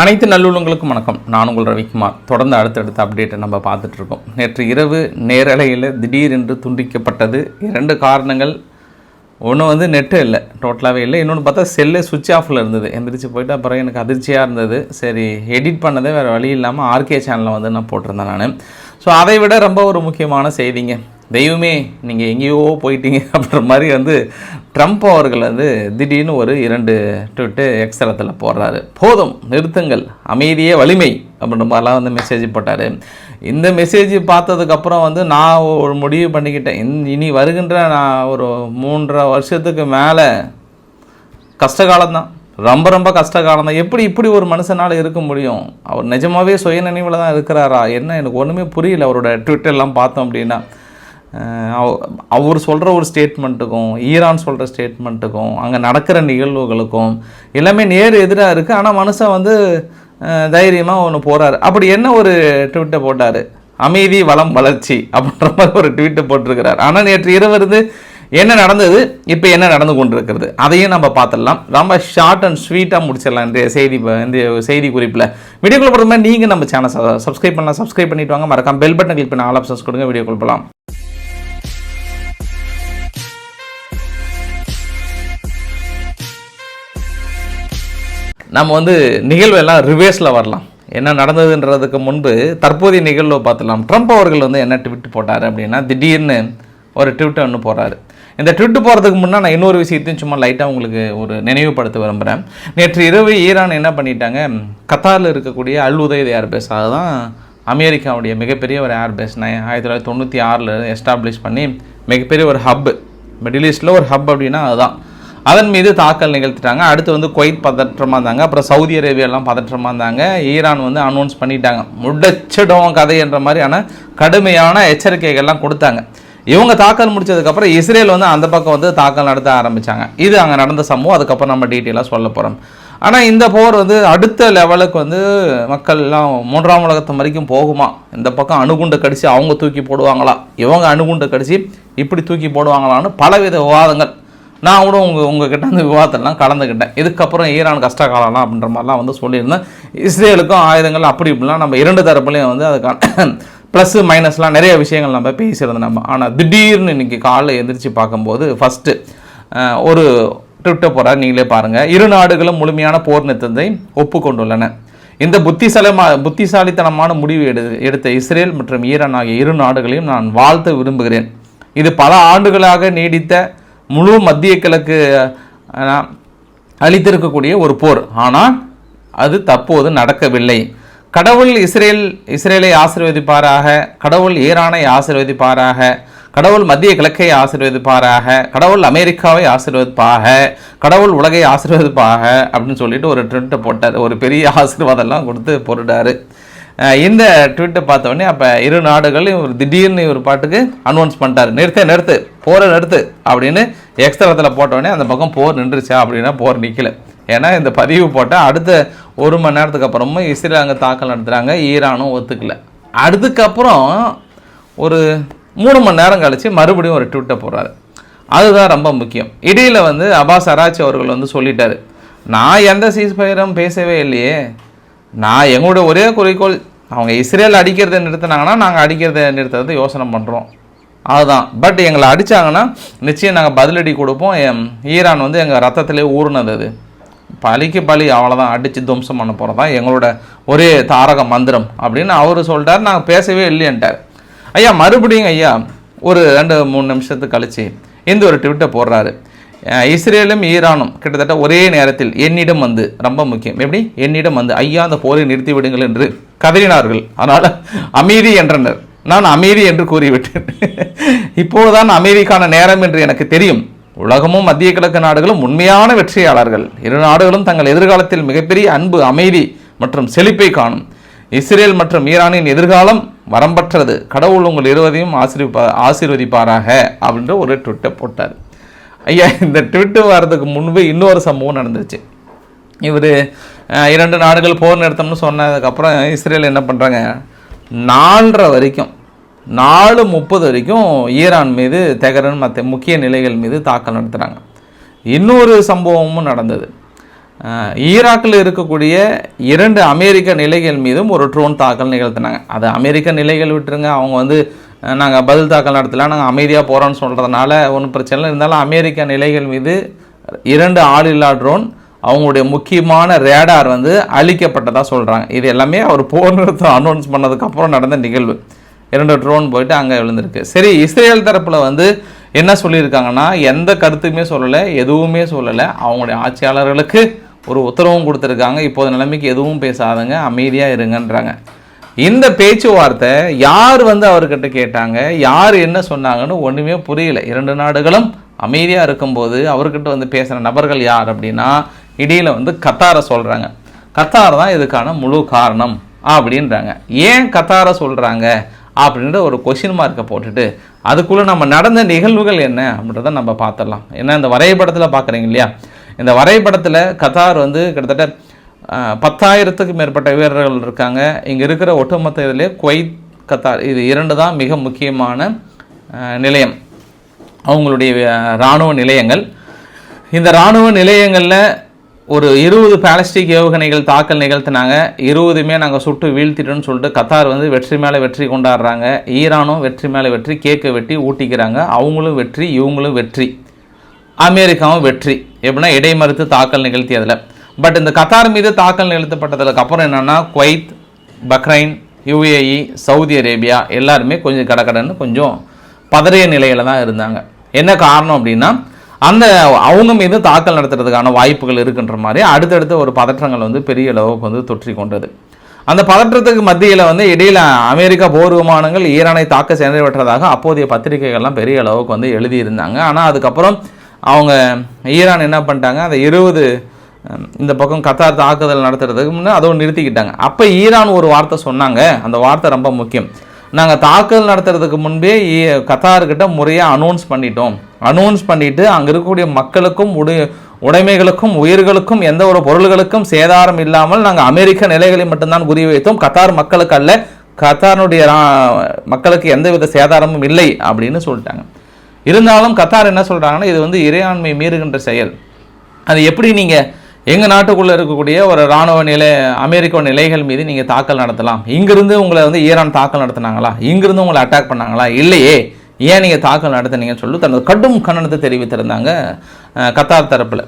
அனைத்து நல்லுள்ளங்களுக்கும் வணக்கம். நான் உங்கள் ரவிக்குமார். தொடர்ந்து அடுத்தடுத்த அப்டேட்டை நம்ம பார்த்துட்ருக்கோம். நேற்று இரவு நேரலையில் திடீரென்று துண்டிக்கப்பட்டது. இரண்டு காரணங்கள். ஒன்று வந்து நெட்டு இல்லை டோட்டலாகவே இல்லை. இன்னொன்று பார்த்தா செல்லு சுவிட்ச் ஆஃபில் இருந்தது. எந்திரிச்சு போயிட்டு அப்புறம் எனக்கு அதிர்ச்சியாக இருந்தது. சரி எடிட் பண்ணதே வேறு வழி இல்லாமல் ஆர்கே சேனலில் வந்து நான் போட்டிருந்தேன் நான். ஸோ அதை விட ரொம்ப ஒரு முக்கியமான செய்திங்க. தெய்வமே நீங்கள் எங்கேயோ போயிட்டீங்க அப்படின்ற மாதிரி வந்து ட்ரம்ப் அவர்கள் வந்து திடீர்னு ஒரு இரண்டு ட்விட்டு எக்ஸ்தலத்தில் போடுறாரு. போதும் நிறுத்துங்கள் அமைதியே வலிமை அப்படின்ற மாதிரிலாம் வந்து மெசேஜ் போட்டார். இந்த மெசேஜ் பார்த்ததுக்கப்புறம் வந்து நான் ஒரு முடிவு பண்ணிக்கிட்டேன். இனி வருகின்ற நான் ஒரு மூன்றரை வருஷத்துக்கு மேலே கஷ்டகாலம்தான் ரொம்ப ரொம்ப கஷ்டகாலம் தான் எப்படி இப்படி ஒரு மனுஷனால் இருக்க முடியும்? அவர் நிஜமாகவே சுய நினைவில் தான் இருக்கிறாரா? என்ன எனக்கு ஒன்றுமே புரியல அவரோட ட்விட்டர்லாம் பார்த்தோம் அப்படின்னா. அவர் சொல்கிற ஒரு ஸ்டேட்மெண்ட்டுக்கும் ஈரான் சொல்கிற ஸ்டேட்மெண்ட்டுக்கும் அங்கே நடக்கிற நிகழ்வுகளுக்கும் எல்லாமே நேர் எதிராக இருக்குது ஆனால் மனுஷன் வந்து தைரியமாக ஒன்று போகிறாரு அப்படி என்ன ஒரு ட்விட்டை போட்டார்? அமைதி வளம் வளர்ச்சி அப்படின்ற மாதிரி ஒரு ட்வீட்டை போட்டிருக்கிறார். ஆனால் நேற்று இரவு இருந்து என்ன நடந்தது? இப்போ என்ன நடந்து கொண்டிருக்கிறது? அதையும் நம்ம பார்த்துடலாம். ரொம்ப ஷார்ட் அண்ட் ஸ்வீட்டாக முடிச்சிடலாம் இந்த செய்தி இந்த செய்தி குறிப்பில். வீடியோக்குள்ள போகிற மாதிரி நீங்கள் நம்ம சேனல் சப்ஸ்கிரைப் பண்ணலாம். சப்ஸ்கிரைப் பண்ணிட்டு வாங்க. மறக்காம பெல் பட்டன் கிளிக் பண்ணி ஆல் ஆப்ஷன்ஸ் கொடுங்க. வீடியோ போகலாம். நம்ம வந்து நிகழ்வெல்லாம் ரிவேஸில் ரிவேர்ஸில் வரலாம். என்ன நடந்ததுன்றதுக்கு முன்பு தற்போதைய நிகழ்வை பார்த்துலாம் ட்ரம்ப் அவர்கள் வந்து என்ன ட்விட் போட்டார் அப்படின்னா திடீர்னு ஒரு ட்விட்டை ஒன்று போடுறாரு. இந்த ட்விட்டு போகிறதுக்கு முன்னே நான் இன்னொரு விஷயத்தையும் சும்மா லைட்டாக உங்களுக்கு ஒரு நினைவுபடுத்த விரும்புகிறேன் நேற்று இரவு ஈரான் என்ன பண்ணிட்டாங்க? கத்தாரில் இருக்கக்கூடிய அல் உதயத் ஏர்பேஸாக தான் அமெரிக்காவுடைய மிகப்பெரிய ஒரு ஏர்பேஸ் நான் ஆயிரத்தி தொள்ளாயிரத்தி தொண்ணூற்றி ஆறில் எஸ்டாப்ளிஷ் பண்ணி மிகப்பெரிய ஒரு ஹப் மிடில் ஈஸ்டில் ஒரு ஹப் அப்படின்னா அதுதான் அதன் மீது தாக்கல் நிகழ்த்திட்டாங்க. அடுத்து வந்து குவைத் பதற்றமாக இருந்தாங்க. அப்புறம் சவுதி அரேபியாலாம் பதற்றமாக இருந்தாங்க. ஈரான் வந்து அனௌன்ஸ் பண்ணிட்டாங்க. முடச்சிடும் கதைன்ற மாதிரியான கடுமையான எச்சரிக்கைகள்லாம் கொடுத்தாங்க. இவங்க தாக்கல் முடிச்சதுக்கப்புறம் இஸ்ரேல் வந்து அந்த பக்கம் வந்து தாக்கல் நடத்த ஆரம்பித்தாங்க இது அங்கே நடந்த சம்பவம். அதுக்கப்புறம் நம்ம டீட்டெயிலாக சொல்ல போகிறோம் ஆனால் இந்த போர் வந்து அடுத்த லெவலுக்கு வந்து மக்கள்லாம் மூன்றாம் உலகத்து வரைக்கும் போகுமா? இந்த பக்கம் அணுகுண்டை கடிச்சு அவங்க தூக்கி போடுவாங்களா? இவங்க அணுகுண்டை கடிச்சு இப்படி தூக்கி போடுவாங்களான்னு பலவித விவாதங்கள். நான் கூட உங்கள் உங்ககிட்ட அந்த விவாதத்தெல்லாம் கலந்துக்கிட்டேன். இதுக்கப்புறம் ஈரான் கஷ்ட காலம்லாம் அப்படின்ற மாதிரிலாம் வந்து சொல்லியிருந்தேன். இஸ்ரேலுக்கும் ஆயுதங்கள் அப்படி இப்படிலாம் நம்ம இரண்டு தரப்புலையும் வந்து அதுக்கான ப்ளஸ்ஸு மைனஸ்லாம் நிறைய விஷயங்கள் நம்ம பேசியிருந்தோம் நம்ம. ஆனால் திடீர்னு இன்னைக்கு காலைல எந்திரிச்சு பார்க்கும்போது ஃபஸ்ட்டு ஒரு ட்விட்டர் போகிற நீங்களே பாருங்கள் இரு நாடுகளும் முழுமையான போர் நிறுத்தத்தை ஒப்புக்கொண்டுள்ளன. இந்த புத்திசாலமா புத்திசாலித்தனமான முடிவு எடு எடுத்த இஸ்ரேல் மற்றும் ஈரான் ஆகிய இரு நாடுகளையும் நான் வாழ்த்த விரும்புகிறேன். இது பல ஆண்டுகளாக நீடித்த முழு மத்திய கிழக்கு அளித்திருக்கக்கூடிய ஒரு போர். ஆனால் அது தற்போது நடக்கவில்லை. கடவுள் இஸ்ரேல் இஸ்ரேலை ஆசீர்வதிப்பாராக கடவுள் ஈரானை ஆசீர்வதிப்பாராக கடவுள் மத்திய கிழக்கை ஆசீர்வதிப்பாராக கடவுள் அமெரிக்காவை ஆசீர்வதிப்பாக கடவுள் உலகை ஆசீர்வதிப்பாக அப்படின்னு சொல்லிட்டு ஒரு ட்ரெண்ட்டை போட்டார் ஒரு பெரிய ஆசீர்வாதம்லாம் கொடுத்து போட்டுட்டார் இந்த ட்விட்டை பார்த்தோடனே அப்போ இரு நாடுகளையும் இவர் திடீர்னு ஒரு பாட்டுக்கு அனௌன்ஸ் பண்ணிட்டார். நிறுத்து நிறுத்து போரை நிறுத்து அப்படின்னு எக்ஸ்தலத்தில் போட்டோடனே அந்த பக்கம் போர் நின்றுச்சா அப்படின்னா போர் நிற்கல ஏன்னா இந்த பதிவு போட்டால் அடுத்த ஒரு மணி நேரத்துக்கு அப்புறமும் இஸ்ரேல் அங்கே தாக்கல் நடத்துகிறாங்க ஈரானும் ஒத்துக்கல. அதுக்கப்புறம் ஒரு மூணு மணி நேரம் கழித்து மறுபடியும் ஒரு ட்விட்டை போடுறாரு. அதுதான் ரொம்ப முக்கியம். இடையில வந்து அபாஸ் அராச்சி அவர்கள் வந்து சொல்லிட்டாரு. நான் எந்த சீஸ்பயரும் பேசவே இல்லையே. நான் எங்களுடைய ஒரே குறிக்கோள் அவங்க இஸ்ரேல் அடிக்கிறதை நிறுத்தினாங்கன்னா நாங்கள் அடிக்கிறதை நிறுத்துறதை யோசனை பண்ணுறோம் அதுதான். பட் எங்களை அடித்தாங்கன்னா நிச்சயம் நாங்கள் பதிலடி கொடுப்போம். ஈரான் வந்து எங்கள் ரத்தத்திலே ஊறுனது அது. பலிக்கு பலி அவ்வளோதான் அடித்து துவம்சம் பண்ண போகிறது தான் எங்களோட ஒரே தாரக மந்திரம். அப்படின்னு அவர் சொல்லிட்டார் நாங்கள் பேசவே இல்லையன்ட்டார் ஐயா மறுபடியும் ஐயா ஒரு ரெண்டு மூணு நிமிஷத்துக்கு கழிச்சு இந்த ஒரு ட்விட்டை போடுறாரு. இஸ்ரேலும் ஈரானும் கிட்டத்தட்ட ஒரே நேரத்தில் என்னிடம் வந்து ரொம்ப முக்கியம். எப்படி? என்னிடம் வந்து ஐயா அந்த போரை நிறுத்தி விடுங்கள் என்று கதறினார்கள். அதனால் அமைதி என்றனர். நான் அமைதி என்று கூறிவிட்டேன். இப்போதுதான் அமைதிக்கான நேரம் என்று எனக்கு தெரியும். உலகமும் மத்திய கிழக்கு நாடுகளும் உண்மையான வெற்றியாளர்கள். இரு நாடுகளும் தங்கள் எதிர்காலத்தில் மிகப்பெரிய அன்பு அமைதி மற்றும் செழிப்பை காணும். இஸ்ரேல் மற்றும் ஈரானின் எதிர்காலம் வரம்பற்றது. கடவுள் உங்கள் இருவதையும் ஆசீர்வதிப்பா ஆசீர்வதிப்பாராக அப்படின்ற ஒரு ட்விட்டை போட்டார். ஐயா இந்த ட்விட்டு வர்றதுக்கு முன்பு இன்னொரு சம்பவம் நடந்துச்சு இவர் இரண்டு நாடுகள் போர் நிறுத்தம்னு சொன்னதுக்கப்புறம் இஸ்ரேல் என்ன பண்ணுறாங்க நாலரை வரைக்கும் நாலு முப்பது வரைக்கும் ஈரான் மீது தெகரன் மற்ற முக்கிய நிலைகள் மீது தாக்கல் நடத்துகிறாங்க இன்னொரு சம்பவமும் நடந்தது. ஈராக்கில் இருக்கக்கூடிய இரண்டு அமெரிக்க நிலைகள் மீதும் ஒரு ட்ரோன் தாக்கல் நிகழ்த்தினாங்க. அது அமெரிக்க நிலைகள் விட்டுருங்க. அவங்க வந்து நாங்கள் பதில் தாக்கல் நடத்தலாம் நாங்கள் அமைதியாக போகிறோன்னு சொல்கிறதுனால ஒன்றும் பிரச்சனை இல்லை. இருந்தாலும் அமெரிக்க நிலைகள் மீது இரண்டு ஆளில்லா ட்ரோன் அவங்களுடைய முக்கியமான ரேடார் வந்து அழிக்கப்பட்டதாக சொல்கிறாங்க இது எல்லாமே அவர் போர் நிறுத்தம் அனௌன்ஸ் பண்ணதுக்கப்புறம் நடந்த நிகழ்வு. இரண்டு ட்ரோன் போயிட்டு அங்கே விழுந்திருக்கு. சரி இஸ்ரேல் தரப்பில் வந்து என்ன சொல்லியிருக்காங்கன்னா எந்த கருத்துமே சொல்லலை எதுவுமே சொல்லலை. அவங்களுடைய ஆட்சியாளர்களுக்கு ஒரு உத்தரவும் கொடுத்துருக்காங்க. இப்போது நிலைமைக்கு எதுவும் பேசாதங்க அமைதியாக இருங்கன்றாங்க. இந்த பேச்சுவார்த்தை யார் வந்து அவர்கிட்ட கேட்டாங்க யார் என்ன சொன்னாங்கன்னு ஒன்றுமே புரியல. இரண்டு நாடுகளும் அமைதியாக இருக்கும்போது அவர்கிட்ட வந்து பேசுகிற நபர்கள் யார் அப்படின்னா இடையில வந்து கத்தாரை சொல்கிறாங்க கத்தார் தான் இதுக்கான முழு காரணம் அப்படின்றாங்க. ஏன் கத்தாரை சொல்கிறாங்க அப்படின்ற ஒரு கொஷின் மார்க்கை போட்டுட்டு அதுக்குள்ளே நம்ம நடந்த நிகழ்வுகள் என்ன அப்படின்றத நம்ம பார்த்துடலாம். ஏன்னா இந்த வரைபடத்தில் பார்க்குறீங்க இல்லையா? இந்த வரைபடத்தில் கத்தார் வந்து கிட்டத்தட்ட பத்தாயிரத்துக்கு மேற்பட்ட வீரர்கள் இருக்காங்க. இங்கே இருக்கிற ஒட்டுமொத்த இதிலே குவைத் கத்தார் இது இரண்டு தான் மிக முக்கியமான நிலையம். அவங்களுடைய இராணுவ நிலையங்கள். இந்த இராணுவ நிலையங்களில் ஒரு இருபது பேலஸ்டிக் ஏவுகணைகள் தாக்கல் நிகழ்த்தினாங்க. இருபதுமே நாங்கள் சுட்டு வீழ்த்திட்டோன்னு சொல்லிட்டு கத்தார் வந்து வெற்றி மேலே வெற்றி கொண்டாடுறாங்க. ஈரானும் வெற்றி மேலே வெற்றி கேக்கை வெட்டி ஊட்டிக்கிறாங்க. அவங்களும் வெற்றி இவங்களும் வெற்றி. அமெரிக்காவும் வெற்றி. எப்படின்னா இடைமறுத்து தாக்கல் நிகழ்த்தியதில். பட் இந்த கத்தார் மீது தாக்கல் நிறுத்தப்பட்டதுக்கு அப்புறம் என்னென்னா Kuwait Bahrain UAE Saudi Arabia எல்லாருமே கொஞ்சம் கடக்கடன்னு கொஞ்சம் பதறிய நிலையில் தான் இருந்தாங்க. என்ன காரணம் அப்படின்னா அந்த அவங்க மீது தாக்கல் நடத்துறதுக்கான வாய்ப்புகள் இருக்குன்ற மாதிரி அடுத்தடுத்து ஒரு பதற்றங்கள் வந்து பெரிய அளவுக்கு வந்து தொற்றி கொண்டது. அந்த பதற்றத்துக்கு மத்தியில் வந்து இடையில் அமெரிக்கா போர் விமானங்கள் ஈரானை தாக்க சென்றவற்றதாக அப்போதைய பத்திரிகைகள்லாம் பெரிய அளவுக்கு வந்து எழுதியிருந்தாங்க. ஆனால் அதுக்கப்புறம் அவங்க ஈரான் என்ன பண்ணிட்டாங்க அந்த இருபது இந்த பக்கம் கத்தார் தாக்குதல் நடத்துறதுக்கு முன்னே அதோடு நிறுத்திக்கிட்டாங்க. அப்போ ஈரான் ஒரு வார்த்தை சொன்னாங்க. அந்த வார்த்தை ரொம்ப முக்கியம். நாங்கள் தாக்குதல் நடத்துறதுக்கு முன்பே ஈ- கத்தார்கிட்ட முறையாக அனௌன்ஸ் பண்ணிட்டோம். அனௌன்ஸ் பண்ணிட்டு அங்கே இருக்கக்கூடிய மக்களுக்கும் உடை உடைமைகளுக்கும் உயிர்களுக்கும் எந்த ஒரு பொருள்களுக்கும் சேதாரம் இல்லாமல் நாங்கள் அமெரிக்க நிலைகளை மட்டும்தான் குறி வைத்தோம். கத்தார் மக்களுக்கு அல்ல கத்தாருடைய மக்களுக்கு எந்தவித சேதாரமும் இல்லை அப்படின்னு சொல்லிட்டாங்க. இருந்தாலும் கத்தார் என்ன சொல்கிறாங்கன்னா இது வந்து இறையாண்மை மீறுகின்ற செயல். அது எப்படி நீங்கள் எங்கள் நாட்டுக்குள்ளே இருக்கக்கூடிய ஒரு ராணுவ நிலை அமெரிக்க நிலைகள் மீது நீங்கள் தாக்கல் நடத்தலாம். இங்கிருந்து உங்களை வந்து ஈரான் தாக்கல் நடத்தினாங்களா? இங்கிருந்து உங்களை அட்டாக் பண்ணாங்களா? இல்லையே. ஏன் நீங்கள் தாக்கல் நடத்தினீங்கன்னு சொல்லி தனது கடும் கண்டனத்தை தெரிவித்திருந்தாங்க கத்தார் தரப்பில்.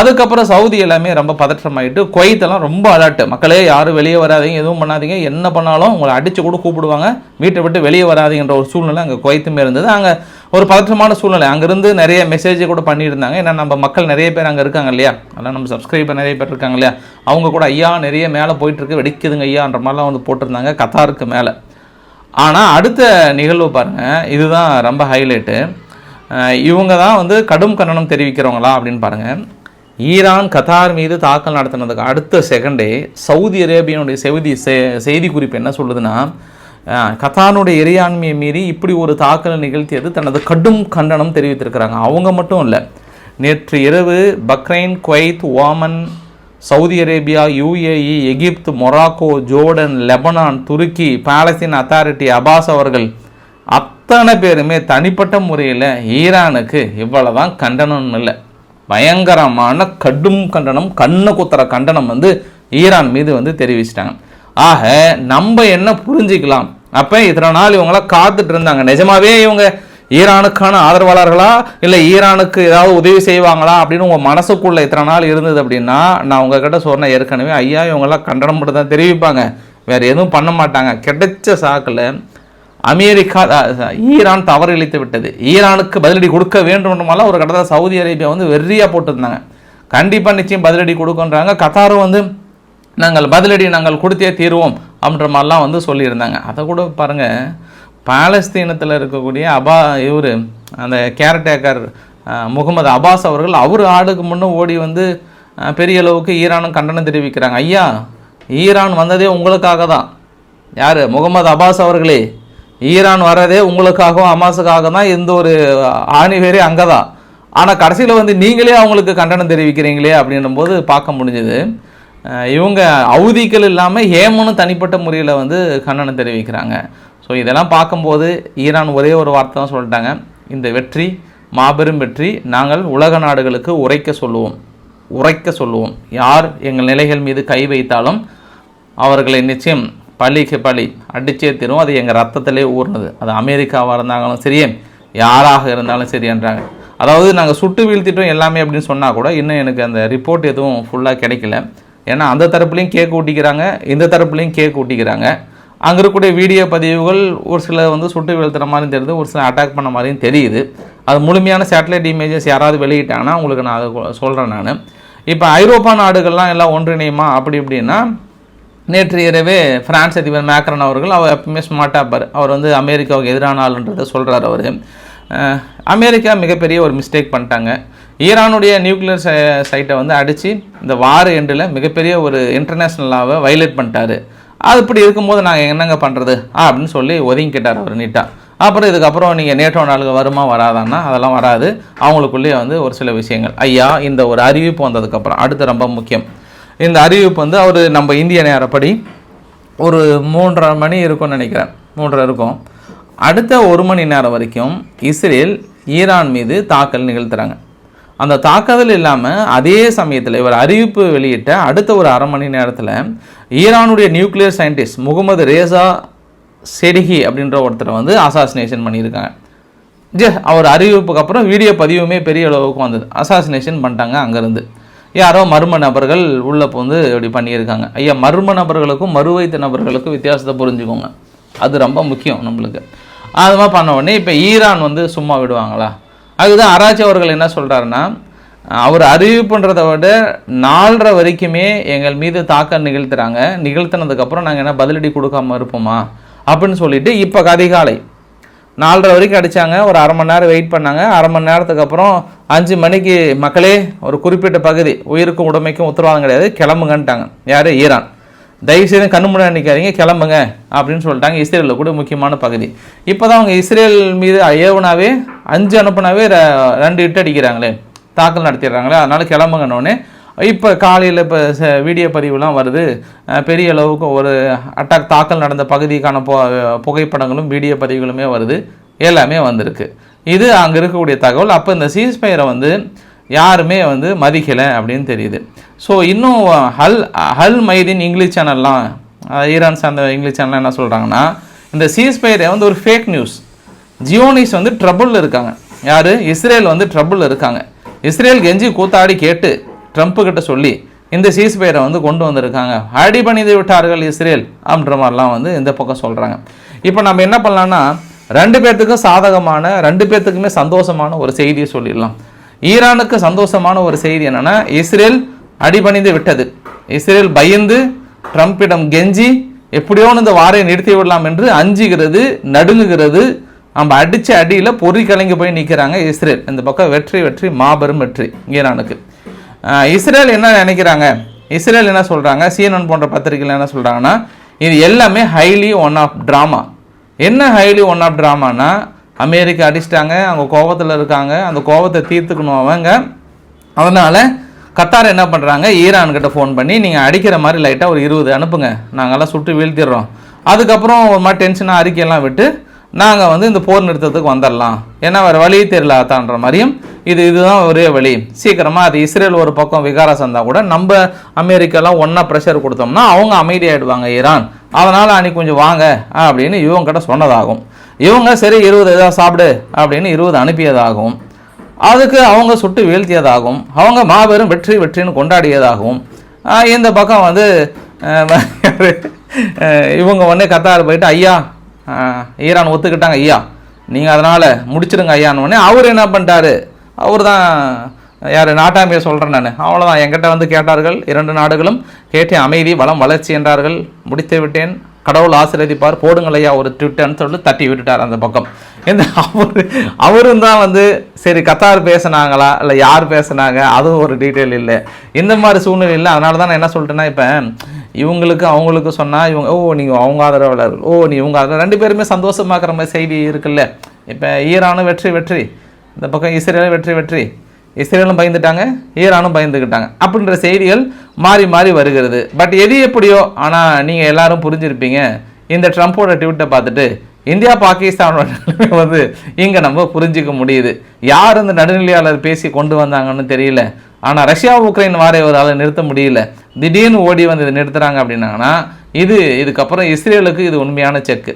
அதுக்கப்புறம் சவுதி எல்லாமே ரொம்ப பதற்றமாயிட்டு குவைத்தெல்லாம் ரொம்ப அலர்ட் மக்களே யாரும் வெளியே வராதீங்க எதுவும் பண்ணாதீங்க. என்ன பண்ணாலும் உங்களை அடித்து கூட கூப்பிடுவாங்க. வீட்டை விட்டு வெளியே வராதிங்கன்ற ஒரு சூழ்நிலை அங்கே குவைத்துமே இருந்தது. அங்கே ஒரு பதற்றமான சூழ்நிலை. அங்கேருந்து நிறைய மெசேஜ் கூட பண்ணியிருந்தாங்க. ஏன்னா நம்ம மக்கள் நிறைய பேர் அங்கே இருக்காங்க இல்லையா? அதெல்லாம் நம்ம சப்ஸ்கிரைபர் நிறைய பேர் இருக்காங்க இல்லையா? அவங்க கூட ஐயா நிறைய மேலே போயிட்டுருக்கு வெடிக்குதுங்க ஐயான்ற மாதிரிலாம் வந்து போட்டிருந்தாங்க கத்தாருக்கு மேலே. ஆனால் அடுத்த நிகழ்வு பாருங்க. இதுதான் ரொம்ப ஹைலைட்டு இவங்க தான் வந்து கடும் கண்டனம் தெரிவிக்கிறவங்களா அப்படின்னு பாருங்கள் ஈரான் கத்தார் மீது தாக்கல் நடத்தினதுக்கு அடுத்த செகண்டே சவுதி அரேபியனுடைய செய்தி செ- செய்தி குறிப்பு என்ன சொல்லுதுன்னா கத்தானுடைய இறையாண்மையை மீறி இப்படி ஒரு தாக்கல் நிகழ்த்தியது தனது கடும் கண்டனம் தெரிவித்திருக்கிறாங்க. அவங்க மட்டும் இல்லை நேற்று இரவு Bahrain Kuwait Oman Saudi Arabia UAE Egypt Morocco Jordan Lebanon துருக்கி பாலஸ்தீன் அத்தாரிட்டி அபாஸ் அவர்கள் அத்தனை பேருமே தனிப்பட்ட முறையில் ஈரானுக்கு இவ்வளவுதான் கண்டனம் இல்லை. பயங்கரமான கடும் கண்டனம் கண்ணு குத்துற கண்டனம் வந்து ஈரான் மீது வந்து தெரிவிச்சிட்டாங்க. ஆக நம்ம என்ன புரிஞ்சுக்கலாம்? அப்போ இத்தனை நாள் இவங்களாம் காத்துட்டு இருந்தாங்க. நிஜமாவே இவங்க ஈரானுக்கான ஆதரவாளர்களா? இல்லை ஈரானுக்கு ஏதாவது உதவி செய்வாங்களா? அப்படின்னு உங்கள் மனசுக்குள்ளே இத்தனை நாள் இருந்தது அப்படின்னா நான் உங்ககிட்ட சொன்ன ஏற்கனவே ஐயா இவங்கெல்லாம் கண்டனம் மட்டும் தான் தெரிவிப்பாங்க. வேறு எதுவும் பண்ண மாட்டாங்க. கிடைச்ச சாக்கில் அமெரிக்கா ஈரான் தவறு விட்டது. ஈரானுக்கு பதிலடி கொடுக்க வேண்டும்ன்றமாலாம் ஒரு கட்டத்தில் சவுதி அரேபியா வந்து வெறியாக போட்டிருந்தாங்க. கண்டிப்பாக நிச்சயம் பதிலடி கொடுக்குன்றாங்க. கத்தாரும் வந்து நாங்கள் பதிலடி நாங்கள் கொடுத்தே தீருவோம் அப்படின்ற மாதிரிலாம் வந்து சொல்லியிருந்தாங்க. அதை கூட பாருங்கள் பாலஸ்தீனத்தில் இருக்கக்கூடிய அபா இவர் அந்த கேரட்டேக்கர் முகமது அபாஸ் அவர்கள் அவர் ஆடுக்கு முன்னே ஓடி வந்து பெரிய அளவுக்கு ஈரானும் கண்டனம் தெரிவிக்கிறாங்க. ஐயா ஈரான் வந்ததே உங்களுக்காக தான். யார்? முகமது அபாஸ் அவர்களே ஈரான் வர்றதே உங்களுக்காகவும் அமாஸுக்காக தான் எந்த ஒரு ஆணிவேரே அங்கே தான் ஆனால் கடைசியில் வந்து நீங்களே அவங்களுக்கு கண்டனம் தெரிவிக்கிறீங்களே அப்படின்னும் போது பார்க்க முடிஞ்சது. இவங்க அவதிகள் இல்லாமல் ஏமனும் தனிப்பட்ட முறையில் வந்து கண்டனம் தெரிவிக்கிறாங்க. ஸோ இதெல்லாம் பார்க்கும்போது ஈரான் ஒரே ஒரு வார்த்தை தான் சொல்லிட்டாங்க. இந்த வெற்றி மாபெரும் வெற்றி நாங்கள் உலக நாடுகளுக்கு உரைக்க சொல்லுவோம். உரைக்க சொல்லுவோம். யார் எங்கள் நிலைகள் மீது கை வைத்தாலும் அவர்களை நிச்சயம் பழிக்கு பழி அடிச்சே தீரும். அது எங்கள் ரத்தத்திலே ஊர்னது. அது அமெரிக்காவாக இருந்தாலும் சரி யாராக இருந்தாலும் சரி என்றாங்க. அதாவது நாங்கள் சுட்டு வீழ்த்திட்டோம் எல்லாமே அப்படின்னு சொன்னால் கூட இன்னும் எனக்கு அந்த ரிப்போர்ட் எதுவும் ஃபுல்லாக கிடைக்கல. ஏன்னா அந்த தரப்புலையும் கேக் ஊட்டிக்கிறாங்க இந்த தரப்புலையும் கேக் ஊட்டிக்கிறாங்க. அங்கே இருக்கக்கூடிய வீடியோ பதிவுகள் ஒரு சில வந்து சுட்டு வீழ்த்துற மாதிரியும் தெரியுது ஒரு சில அட்டாக் பண்ண மாதிரியும் தெரியுது. அது முழுமையான சேட்டலைட் இமேஜஸ் யாராவது வெளியிட்டாங்கன்னா உங்களுக்கு நான் அதை சொல்கிறேன் நான். இப்போ ஐரோப்பா நாடுகள்லாம் எல்லாம் ஒன்றிணையுமா? அப்படி இப்படின்னா நேற்று இரவே பிரான்ஸ் அதிபர் மேக்ரன் அவர்கள் அவர் எப்பவுமே ஸ்மார்ட்டாக பார் அவர் வந்து அமெரிக்காவுக்கு எதிரான ஆளுன்றதை சொல்கிறார் அவர். அமெரிக்கா மிகப்பெரிய ஒரு மிஸ்டேக் பண்ணிட்டாங்க. ஈரானுடைய நியூக்ளியர் சைட்டை வந்து அடித்து இந்த வார எண்டில் மிகப்பெரிய ஒரு இன்டர்நேஷ்னல் லாவை வைலேட் பண்ணிட்டாரு. அது இப்படி இருக்கும்போது நாங்கள் என்னங்க பண்ணுறது அப்படின்னு சொல்லி ஒதுங்கிக்கிட்டார் அவர் நீட்டாக அப்புறம் இதுக்கப்புறம் நீங்கள் நேட்டோ நாளுக்கு வருமா வராதான்னா அதெல்லாம் வராது. அவங்களுக்குள்ளேயே வந்து ஒரு சில விஷயங்கள். ஐயா இந்த ஒரு அறிவிப்பு வந்ததுக்கப்புறம் அடுத்து ரொம்ப முக்கியம். இந்த அறிவிப்பு வந்து அவர் நம்ம இந்திய நேரப்படி ஒரு மூன்றரை மணி இருக்கும்னு நினைக்கிறேன். மூன்றரை இருக்கும். அடுத்த ஒரு மணி நேரம் வரைக்கும் இஸ்ரேல் ஈரான் மீது தாக்கல் நிகழ்த்துறாங்க. அந்த தாக்குதல் இல்லாமல் அதே சமயத்தில் இவர் அறிவிப்பு வெளியிட்ட அடுத்த ஒரு அரை மணி நேரத்தில் ஈரானுடைய nuclear scientist Mohammad Reza Sedighi அப்படின்ற ஒருத்தரை வந்து அசாசினேஷன் பண்ணியிருக்காங்க. ஜே அவர் அறிவிப்புக்கு அப்புறம் வீடியோ பதிவுமே பெரிய அளவுக்கு வந்தது. அசாசினேஷன் பண்ணிட்டாங்க அங்கேருந்து. யாரோ மர்ம நபர்கள் உள்ளே வந்து இப்படி பண்ணியிருக்காங்க. ஐயா மர்ம நபர்களுக்கும் மறுவைத்த நபர்களுக்கும் வித்தியாசத்தை புரிஞ்சுக்கோங்க. அது ரொம்ப முக்கியம் நம்மளுக்கு. அது மாதிரி பண்ண உடனே இப்போ ஈரான் வந்து சும்மா விடுவாங்களா? அதுதான் ஆராய்ச்சி அவர்கள் என்ன சொல்கிறாருன்னா அவர் அறிவிப்புன்றதை விட நாலரை வரைக்குமே எங்கள் மீது தாக்கம் நிகழ்த்துறாங்க. நிகழ்த்தினதுக்கப்புறம் நாங்கள் என்ன பதிலடி கொடுக்காம இருப்போமா? அப்படின்னு சொல்லிட்டு இப்போ அதிகாலை நாலரை வரைக்கும் அடித்தாங்க ஒரு அரை மணி நேரம் வெயிட் பண்ணாங்க. அரை மணி நேரத்துக்கு அப்புறம் அஞ்சு மணிக்கு மக்களே ஒரு குறிப்பிட்ட பகுதி உயிருக்கும் உடைமைக்கும் உத்தரவாதம் கிடையாது. கிளம்புங்கன்ட்டாங்க. யார்? ஈரான். தயவுசெய்து கண்ணு முன்னாடி நிற்காதீங்க கிளம்புங்க அப்படின்னு சொல்லிட்டாங்க. இஸ்ரேலில் கூட முக்கியமான பகுதி. இப்போ தான் அவங்க இஸ்ரேல் மீது ஏவனாவே அஞ்சு அனுப்புனாவே ர- ரெண்டு இட்டு அடிக்கிறாங்களே. தாக்கல் நடத்திடுறாங்களே. அதனால் கிளம்புங்கன்னொடனே இப்போ காலையில் இப்போ வீடியோ பதிவுலாம் வருது. பெரிய அளவுக்கு ஒரு அட்டாக் தாக்கல் நடந்த பகுதிக்கான பு புகைப்படங்களும் வீடியோ பதிவுகளுமே வருது. எல்லாமே வந்திருக்கு. இது அங்கே இருக்கக்கூடிய தகவல். அப்போ இந்த சீஸ்பயரை வந்து யாருமே வந்து மதிக்கலை அப்படின்னு தெரியுது. ஸோ இன்னும் ஹல் ஹல் மைதின் இங்கிலீஷ் சேனல்லாம் ஈரான் சார்ந்த இங்கிலீஷ் சேனல்லாம் என்ன சொல்கிறாங்கன்னா இந்த சீஸ்பயரை வந்து ஒரு ஃபேக் நியூஸ் ஜியோனிஸ் வந்து ட்ரபுளில் இருக்காங்க. யார்? இஸ்ரேல் வந்து ட்ரபுளில் இருக்காங்க. இஸ்ரேல் கெஞ்சி கூத்தாடி கேட்டு ட்ரம்ப்பு கிட்ட சொல்லி இந்த சீஸ்பயரை வந்து கொண்டு வந்திருக்காங்க. அடி பணிந்து விட்டார்கள் இஸ்ரேல் அப்படின்ற மாதிரிலாம் வந்து இந்த பக்கம் சொல்கிறாங்க இப்போ நம்ம என்ன பண்ணலான்னா ரெண்டு பேர்த்துக்கும் சாதகமான ரெண்டு பேர்த்துக்குமே சந்தோஷமான ஒரு செய்தியை சொல்லிடலாம். ஈரானுக்கு சந்தோஷமான ஒரு செய்தி என்னென்னா இஸ்ரேல் அடிபணிந்து விட்டது. இஸ்ரேல் பயந்து ட்ரம்பிடம் கெஞ்சி எப்படியோன்னு இந்த வாரையை நிறுத்தி விடலாம் என்று அஞ்சுகிறது நடுங்குகிறது. நம்ம அடித்த அடியில் பொறி கலங்கி போய் நிற்கிறாங்க இஸ்ரேல். இந்த பக்கம் வெற்றி வெற்றி மாபெரும் வெற்றி ஈரானுக்கு. இஸ்ரேல் என்ன நினைக்கிறாங்க? இஸ்ரேல் என்ன சொல்கிறாங்க சிஎன்என் போன்ற பத்திரிகைகள் என்ன சொல்கிறாங்கன்னா இது எல்லாமே ஹைலி ஒன் ஆஃப் ட்ராமா என்ன ஹைலி ஒன் ஆஃப் ட்ராமானா அமெரிக்கா அடிச்சிட்டாங்க அவங்க கோபத்தில் இருக்காங்க அந்த கோபத்தை தீர்த்துக்கணும் அவங்க. அதனால் கத்தார் என்ன பண்ணுறாங்க ஈரான்கிட்ட ஃபோன் பண்ணி நீங்கள் அடிக்கிற மாதிரி லைட்டாக ஒரு இருபது அனுப்புங்க. நாங்கள்லாம் சுட்டு வீழ்த்திடுறோம். அதுக்கப்புறம் ஒரு மாதிரி டென்ஷனாக அறிக்கையெல்லாம் விட்டு நாங்கள் வந்து இந்த போர் நிறுத்தத்துக்கு வந்துடலாம் ஏன்னா வேறு வழி தெரியல அத்தான்ற மாதிரியும் இது இதுதான் ஒரே வழி. சீக்கிரமாக அது இஸ்ரேல் ஒரு பக்கம் விகாரம் சந்தா கூட நம்ம அமெரிக்காலாம் ஒன்றா ப்ரெஷர் கொடுத்தோம்னா அவங்க அமைதியாகிடுவாங்க ஈரான். அதனால் அன்னைக்கு கொஞ்சம் வாங்க அப்படின்னு இவங்க கிட்ட சொன்னதாகும். இவங்க சரி இருபது ஏதாவது சாப்பிடு அப்படின்னு இருபது அனுப்பியதாகும். அதுக்கு அவங்க சுட்டு வீழ்த்தியதாகும். அவங்க மாபெரும் வெற்றி வெற்றின்னு கொண்டாடியதாகவும் இந்த பக்கம் வந்து இவங்க உடனே கத்தார் போயிட்டு ஐயா ஈரான் ஒத்துக்கிட்டாங்க ஐயா. நீங்கள் அதனால் முடிச்சிடுங்க ஐயான்னு உடனே அவர் என்ன பண்ணிட்டாரு? அவர் தான் யார் நாட்டாமையை சொல்கிறேன் நான். அவ்வளோதான் என்கிட்ட வந்து கேட்டார்கள் இரண்டு நாடுகளும் கேட்டு அமைதி வளம் வளர்ச்சி என்றார்கள். முடித்து விட்டேன். கடவுள் ஆசீர்வதிப்பார். போடுங்கள் ஐயா ஒரு ட்விட்டர்னு சொல்லி தட்டி விட்டுட்டார் அந்த பக்கம். இந்த அவர் அவரும் தான் வந்து சரி கத்தார் பேசுனாங்களா? இல்லை யார் பேசுனாங்க? அதுவும் ஒரு டீட்டெயில் இல்லை. இந்த மாதிரி சூழ்நிலை இல்லை அதனால தான் நான் என்ன சொல்லிட்டேன்னா இப்போ இவங்களுக்கு அவங்களுக்கு சொன்னால் இவங்க ஓ நீங்கள் அவங்க ஆதரவாளர் ஓ நீ இவங்க ஆதரவு ரெண்டு பேருமே சந்தோஷமாக்குற மாதிரி செய்தி இருக்குல்ல. இப்போ ஈரானும் வெற்றி வெற்றி. இந்த பக்கம் இஸ்ரேலும் வெற்றி வெற்றி. இஸ்ரேலும் பயந்துட்டாங்க ஈரானும் பயந்துக்கிட்டாங்க அப்படின்ற செய்திகள் மாறி மாறி வருகிறது. பட் எது எப்படியோ ஆனால் நீங்கள் எல்லாரும் புரிஞ்சிருப்பீங்க. இந்த ட்ரம்ப்போட ட்வீட்டை பார்த்துட்டு இந்தியா பாகிஸ்தானோட நிலைமை வந்து இங்கே நம்ம புரிஞ்சிக்க முடியுது. யார் இந்த நடுநிலையாளர் பேசி கொண்டு வந்தாங்கன்னு தெரியல. ஆனால் ரஷ்யா உக்ரைன் வாரை இவரால் நிறுத்த முடியல. திடீர்னு ஓடி வந்து இதை நிறுத்துகிறாங்க அப்படின்னாங்கன்னா இது இதுக்கப்புறம் இஸ்ரேலுக்கு இது உண்மையான செக்கு.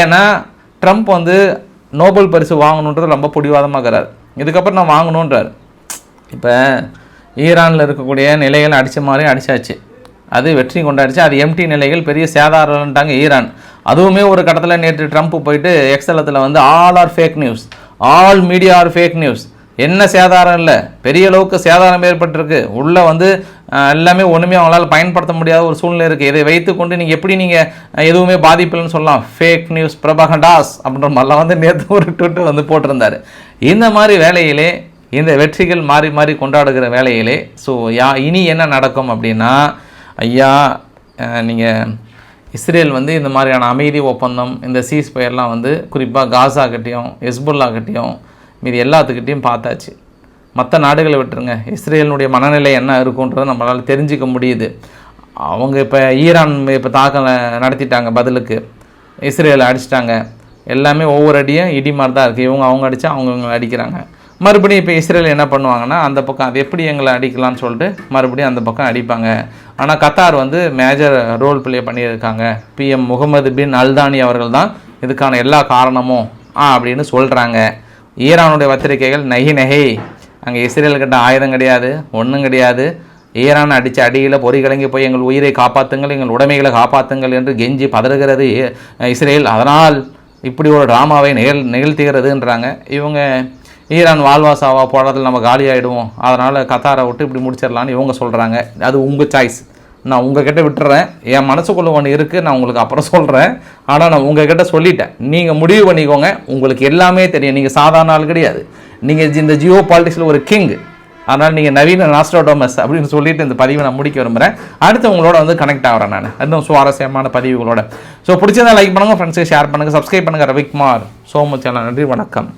ஏன்னா ட்ரம்ப் வந்து நோபல் பரிசு வாங்கணுன்றது ரொம்ப பிடிவாதமாகிறார். இதுக்கப்புறம் நான் வாங்கணுன்றார் இப்போ ஈரானில் இருக்கக்கூடிய நிலைகள் அடித்த மாதிரி அடித்தாச்சு அது வெற்றி கொண்டாடிச்சு. அது எம்டி நிலைகள் பெரிய சேதாரம்ட்டாங்க ஈரான். அதுவுமே ஒரு கட்டத்தில் நேற்று ட்ரம்ப் போயிட்டு எக்ஸலத்தில் வந்து all are fake news all media are fake news என்ன சேதாரம் இல்லை? பெரிய அளவுக்கு சேதாரம் ஏற்பட்டிருக்கு. உள்ளே வந்து எல்லாமே ஒன்றுமே அவங்களால் பயன்படுத்த முடியாத ஒரு சூழ்நிலை இருக்குது இதை வைத்துக்கொண்டு நீங்கள் எப்படி நீங்கள் எதுவுமே பாதிப்பில்லைன்னு சொல்லலாம். ஃபேக் நியூஸ் பிரபகண்டாஸ் அப்படின்ற மாதிரிலாம் வந்து நேற்று ஒரு ட்விட்டர் வந்து போட்டிருந்தார். இந்த மாதிரி வேலையிலே இந்த வெற்றிகள் மாறி மாறி கொண்டாடுகிற வேலையிலே ஸோ யா இனி என்ன நடக்கும் அப்படின்னா ஐயா நீங்கள் இஸ்ரேல் வந்து இந்த மாதிரியான அமைதி ஒப்பந்தம் இந்த சீஸ் பயர்லாம் வந்து குறிப்பாக காசா கட்டியும் ஹெஸ்புல்லா கட்டியும் மீதி எல்லாத்துக்கிட்டேயும் பார்த்தாச்சு. மற்ற நாடுகளை விட்டுருங்க. இஸ்ரேலினுடைய மனநிலை என்ன இருக்குன்றதை நம்மளால் தெரிஞ்சுக்க முடியுது. அவங்க இப்போ ஈரான் இப்போ தாக்கம் நடத்திட்டாங்க பதிலுக்கு. இஸ்ரேலை அடிச்சிட்டாங்க. எல்லாமே ஒவ்வொரு அடியும் இடி மாதிரி தான் இருக்குது இவங்க அவங்க அடித்தா அவங்க இவங்களை அடிக்கிறாங்க. மறுபடியும் இப்போ இஸ்ரேல் என்ன பண்ணுவாங்கன்னா அந்த பக்கம் அது எப்படி எங்களை அடிக்கலாம்னு சொல்லிட்டு மறுபடியும் அந்த பக்கம் அடிப்பாங்க. ஆனால் கத்தார் வந்து மேஜர் ரோல் பிளே பண்ணியிருக்காங்க. PM Mohammed bin Al Thani அவர்கள் தான் இதுக்கான எல்லா காரணமும் ஆ அப்படின்னு சொல்கிறாங்க ஈரானுடைய பத்திரிகைகள் நகி நகை. அங்கே இஸ்ரேல்கிட்ட ஆயுதம் கிடையாது ஒன்றும் கிடையாது. ஈரான் அடித்த அடியில் பொறி கலங்கி போய் எங்கள் உயிரை காப்பாற்றுங்கள் எங்கள் உடைமைகளை காப்பாற்றுங்கள் என்று கெஞ்சி பதறுகிறது இ- இஸ்ரேல். அதனால் இப்படி ஒரு ட்ராமாவை நிகழ் நிகழ்த்துகிறதுன்றாங்க. இவங்க ஈரான் வாழ்வாசாவா போடுறதில் நம்ம காலி ஆகிடுவோம் அதனால் கத்தாரை விட்டு இப்படி முடிச்சிடலான்னு இவங்க சொல்கிறாங்க அது உங்கள் சாய்ஸ் நான் உங்ககிட்ட விட்டுறேன். என் மனசுக்குள்ளே ஒன்று இருக்குது நான் உங்களுக்கு அப்புறம் சொல்கிறேன் ஆனால் நான் உங்ககிட்ட சொல்லிட்டேன். நீங்கள் முடிவு பண்ணிக்கோங்க. உங்களுக்கு எல்லாமே தெரியும். நீங்கள் சாதாரண ஆள் கிடையாது. நீங்கள் இந்த ஜியோ பாலிட்டிக்ஸில் ஒரு கிங் அதனால் நீங்கள் நவீன நாஸ்ட்ரோடோமஸ் அப்படின்னு சொல்லிட்டு இந்த பதிவை நான் முடிக்க விரும்புகிறேன் அடுத்து உங்களோட வந்து கனெக்ட் ஆகிறேன் நான். இன்னும் சுவாரஸ்யமான பதிவுகளோட. ஸோ பிடிச்சதா லைக் பண்ணுங்கள் ஃப்ரெண்ட்ஸுக்கு ஷேர் பண்ணுங்கள் சப்ஸ்கிரைப் பண்ணுங்கள் ரவிக்குமார் சோ மச் நன்றி வணக்கம்.